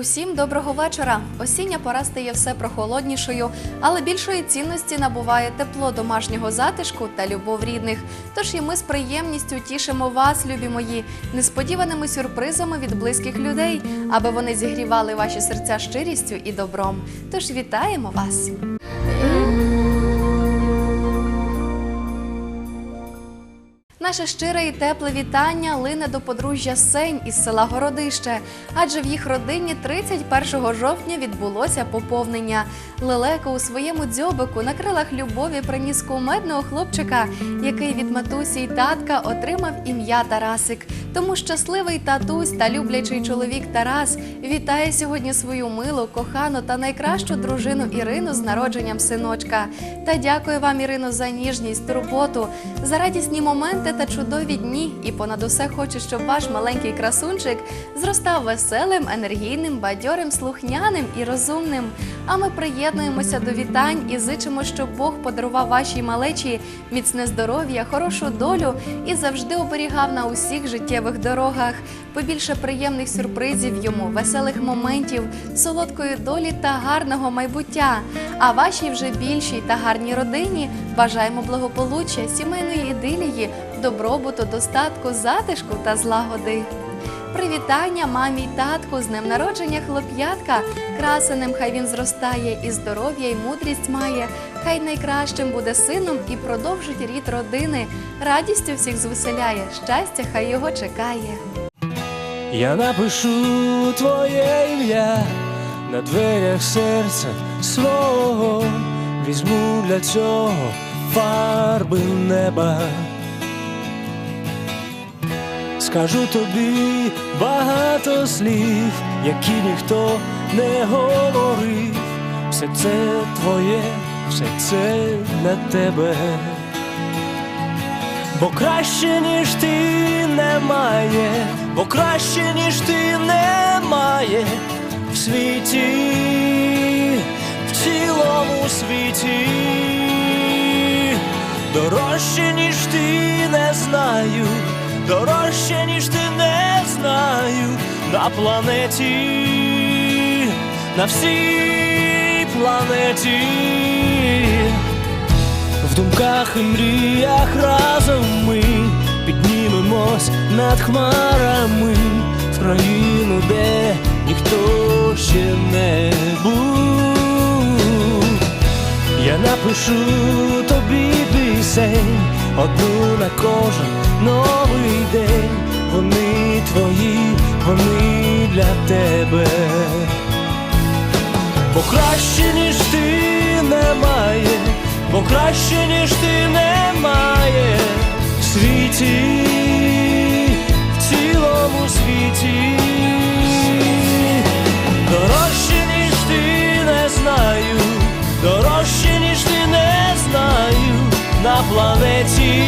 Усім доброго вечора. Осіння пора стає все прохолоднішою, але більшої цінності набуває тепло домашнього затишку та любов рідних. Тож і ми з приємністю тішимо вас, любі мої, несподіваними сюрпризами від близьких людей, аби вони зігрівали ваші серця щирістю і добром. Тож вітаємо вас! Наше щире і тепле вітання лине до подружжя Сень із села Городище, адже в їх родині 31 жовтня відбулося поповнення. Лелека у своєму дзьобику на крилах любові приніс кумедного хлопчика, який від матусі й татка отримав ім'я Тарасик. Тому щасливий татусь та люблячий чоловік Тарас вітає сьогодні свою милу, кохану та найкращу дружину Ірину з народженням синочка. Та дякую вам, Ірино, за ніжність, турботу, за радісні моменти та чудові дні. І понад усе хочу, щоб ваш маленький красунчик зростав веселим, енергійним, бадьорим, слухняним і розумним. А ми приєднуємося до вітань і зичимо, щоб Бог подарував вашій малечі міцне здоров'я, хорошу долю і завжди оберігав на усіх життєвих дорогах. Побільше приємних сюрпризів йому, веселих моментів, солодкої долі та гарного майбуття. А вашій вже більшій та гарній родині бажаємо благополуччя, сімейної ідилії, добробуту, достатку, затишку та злагоди. Привітання мамі й татку з днем народження хлоп'ятка. Красенем хай він зростає, і здоров'я, і мудрість має. Хай найкращим буде сином і продовжить рід родини. Радістю всіх звеселяє, щастя хай його чекає. Я напишу твоє ім'я на дверях серця свого, візьму для цього фарби неба. Скажу тобі багато слів, які ніхто не говорив. Все це твоє, все це для тебе. Бо краще, ніж ти немає, бо краще, ніж ти немає в світі, в цілому світі, дорожче, ніж ти не знаю, дорожче, ніж ти не знаю на планеті, на всій планеті. В думках і мріях разом ми піднімемось над хмарами в країну, де ніхто ще не був. Я напишу тобі пісень, одну на кожен Бо краще, ніж ти немає, бо краще, ніж ти немає в світі, в цілому світі. Дорожче, ніж ти не знаю, дорожче, ніж ти не знаю на планеті,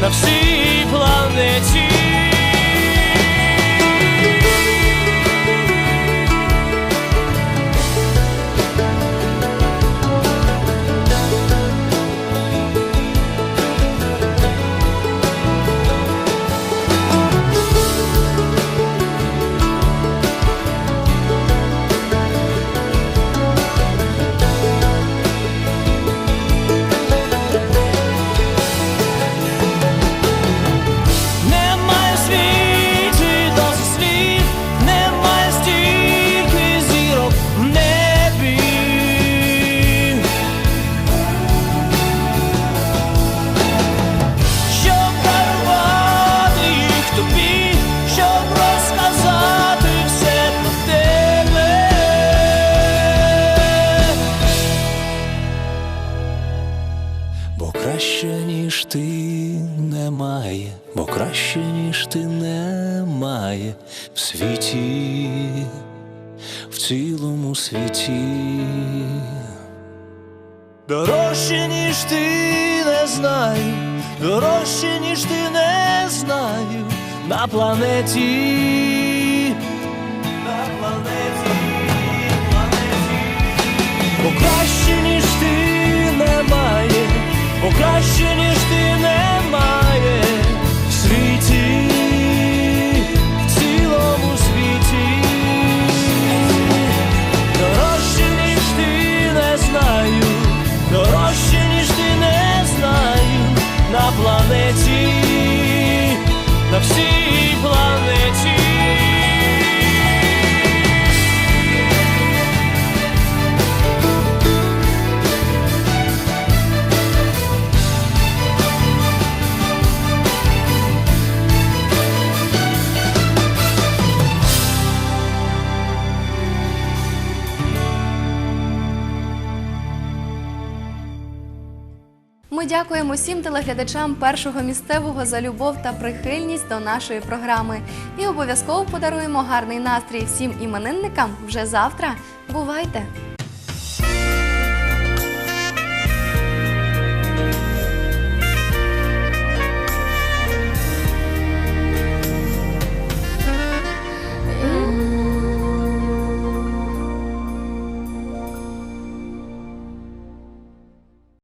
на всій планеті. Немає, бо краще, ніж ти немає в світі, в цілому світі. Дорожче, ніж ти не знаю, дорожче, ніж ти не знаю на планеті. На планеті, планеті. Бо краще, ніж ти немає, бо краще, ніж ти немає Ми дякуємо всім телеглядачам першого місцевого за любов та прихильність до нашої програми. І обов'язково подаруємо гарний настрій всім іменинникам вже завтра. Бувайте!